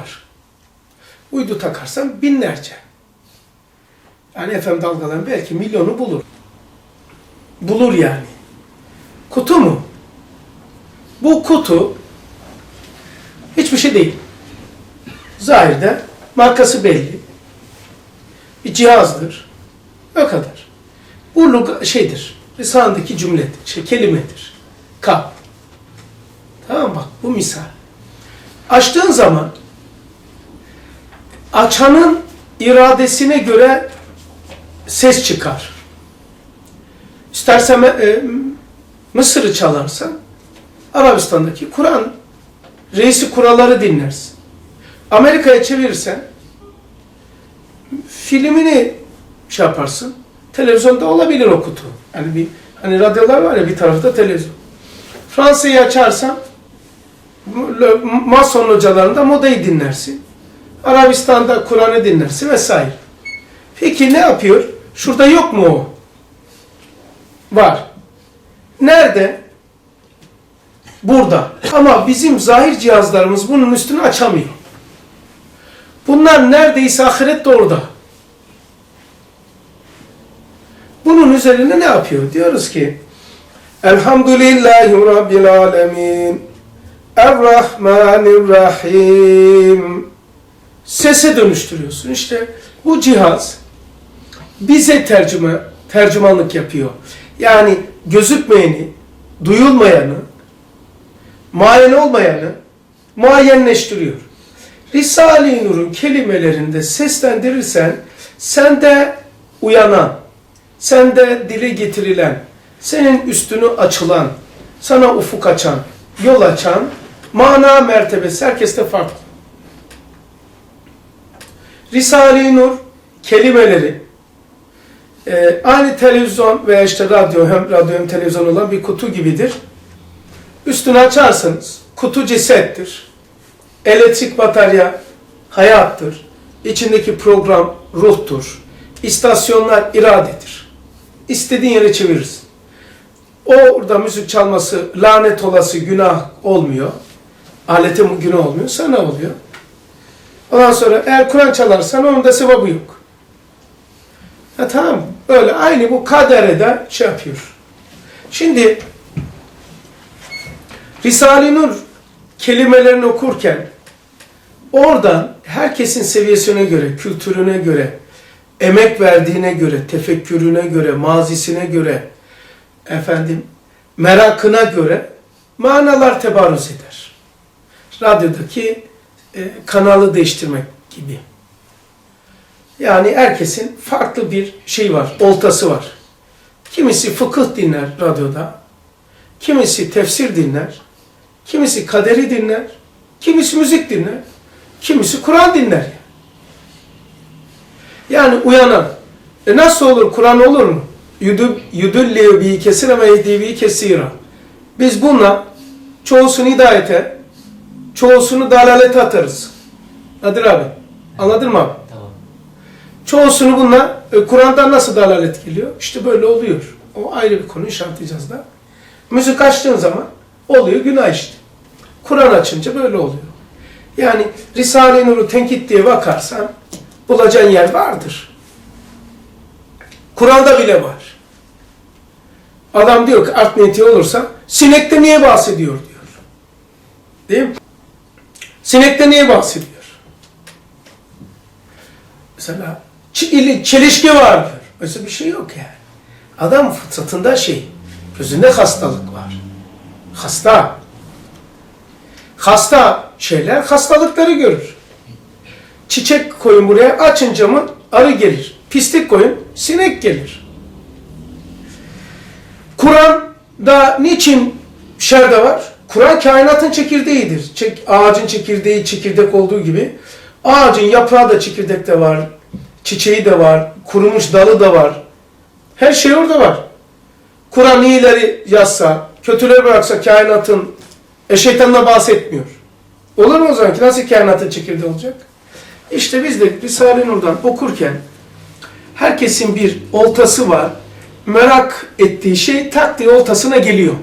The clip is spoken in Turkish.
var. Uydu takarsan binlerce. Yani FM dalgaların belki milyonu bulur. Bulur yani. Kutu mu? Bu kutu hiçbir şey değil. Zahirde markası belli. Bir cihazdır. O kadar. Bu luga- şeydir. Lisanındaki cümledir. Şey, kelimedir. Kap. Tamam bak bu misal. Açtığın zaman açanın iradesine göre ses çıkar. İstersen e, Mısır'ı çalarsan Arabistan'daki Kur'an reisi kuralları dinlersin. Amerika'ya çevirirsen filmini şey yaparsın. Televizyonda olabilir o kutu. Yani bir hani radyolar var ya bir tarafta televizyon. Fransa'yı açarsan Mason hocalarında modayı dinlersin. Arabistan'da Kur'an'ı dinlersin vesaire. Peki ne yapıyor? Şurada yok mu o? Var. Nerede? Burada. Ama bizim zahir cihazlarımız bunun üstünü açamıyor. Bunlar neredeyse ahirette orada. Bunun üzerine ne yapıyor? Diyoruz ki Elhamdülillahi Rabbil Alemin Errahmanirrahim Sese dönüştürüyorsun. İşte bu cihaz bize tercüme, tercümanlık yapıyor. Yani gözükmeyeni, duyulmayanı, muayene olmayanı muayyenleştiriyor. Risale-i Nur'un kelimelerinde seslendirirsen sende uyanan, sende dile getirilen, senin üstünü açılan, sana ufuk açan, yol açan mana mertebesi herkeste farklı. Risale-i Nur kelimeleri e, aynı televizyon veya işte radyo hem radyo hem televizyon olan bir kutu gibidir. Üstünü açarsanız kutu cesettir. Elektrik batarya hayattır. İçindeki program ruhtur. İstasyonlar iradedir. İstediğin yere çevirirsin. Orada müzik çalması lanet olası günah olmuyor. Alete günah olmuyor. Sana oluyor. Ondan sonra eğer Kur'an çalarsan onun da sevabı yok. Ha, tamam Öyle aynı bu kadere de şey yapıyor. Şimdi Risale-i Nur kelimelerini okurken oradan herkesin seviyesine göre, kültürüne göre, emek verdiğine göre, tefekkürüne göre, mazisine göre, efendim merakına göre manalar tebarüz eder. Radyodaki e, kanalı değiştirmek gibi. Yani herkesin farklı bir şey var, oltası var. Kimisi fıkıh dinler radyoda, kimisi tefsir dinler, kimisi kaderi dinler, kimisi müzik dinler, kimisi Kur'an dinler. Yani uyanan. E nasıl olur? Kur'an olur mu? Yudulli bi kesire ve yehdivi kesira. Biz bununla çoğusunu hidayete, çoğusunu dalalete atarız. Nadir abi. Anladın mı abi? Tamam. Çoğusunu bununla e, Kur'an'dan nasıl dalalet geliyor? İşte böyle oluyor. O ayrı bir konu işaretleyeceğiz da. Müzik açtığın zaman oluyor günah işte. Kur'an açınca böyle oluyor. Yani Risale-i Nur'u tenkit diye bakarsan bulacağın yer vardır. Kur'an'da bile var. Adam diyor ki art niyeti olursa sinekte niye bahsediyor diyor. Değil mi? Sinekte niye bahsediyor? Mesela çelişki var diyor. Mesela bir şey yok yani. Adam fıtratında şey, gözünde hastalık var. Hasta. Hasta şeyler hastalıkları görür. Çiçek koyun buraya, açınca mı arı gelir. Pislik koyun, sinek gelir. Kur'an'da niçin şerde var? Kur'an kainatın çekirdeğidir. Çek, ağacın çekirdeği çekirdek olduğu gibi ağacın yaprağı da çekirdekte var. Çiçeği de var. Kurumuş dalı da var. Her şey orada var. Kur'an iyileri yazsa, kötüleri bıraksa kainatın e şeytanla bahsetmiyor. Olur mu o zaman ki? Nasıl kainatın çekirdeği olacak? İşte biz de Risale-i Nur'dan okurken herkesin bir oltası var. Merak ettiği şey tak diye oltasına geliyor.